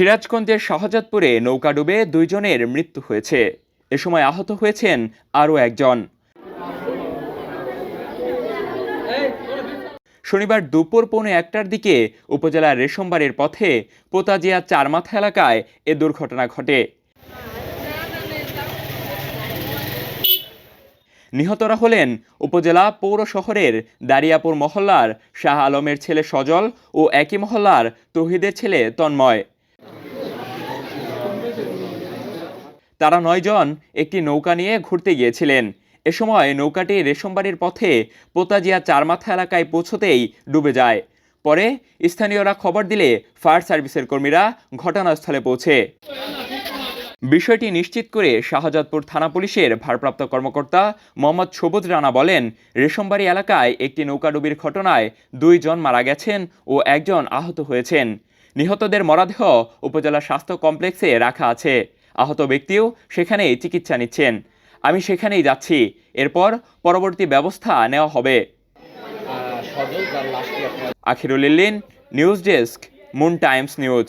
সিরাজগঞ্জের শাহজাদপুরে নৌকা ডুবে দুইজনের মৃত্যু হয়েছে। এ সময় আহত হয়েছেন আরও একজন। শনিবার দুপুর পৌনে একটার দিকে উপজেলার রেশমবাড়ির পথে পোতাজিয়া চারমাথা এলাকায় এ দুর্ঘটনা ঘটে। নিহতরা হলেন উপজেলা পৌর শহরের দারিয়াপুর মহল্লার শাহ আলমের ছেলে সজল ও একই মহল্লার তহিদের ছেলে তন্ময়। তারা নয়জন একটি নৌকা নিয়ে ঘুরতে গিয়েছিলেন। এ সময় নৌকাটি রেশমবাড়ির পথে পোতাজিয়া চারমাথা এলাকায় পৌঁছতেই ডুবে যায়। পরে স্থানীয়রা খবর দিলে ফায়ার সার্ভিসের কর্মীরা ঘটনাস্থলে পৌঁছে। বিষয়টি নিশ্চিত করে শাহজাদপুর থানা পুলিশের ভারপ্রাপ্ত কর্মকর্তা মোহাম্মদ সবুজ রানা বলেন, রেশমবাড়ি এলাকায় একটি নৌকাডুবির ঘটনায় দুইজন মারা গেছেন ও একজন আহত হয়েছেন। নিহতদের মরাদেহ উপজেলা স্বাস্থ্য কমপ্লেক্সে রাখা আছে। আহত ব্যক্তিও সেখানে চিকিৎসা নিচ্ছেন। আমি সেখানেই যাচ্ছি। এরপর পরবর্তী ব্যবস্থা নেওয়া হবে। Akhirul Illin news desk Moon Times news.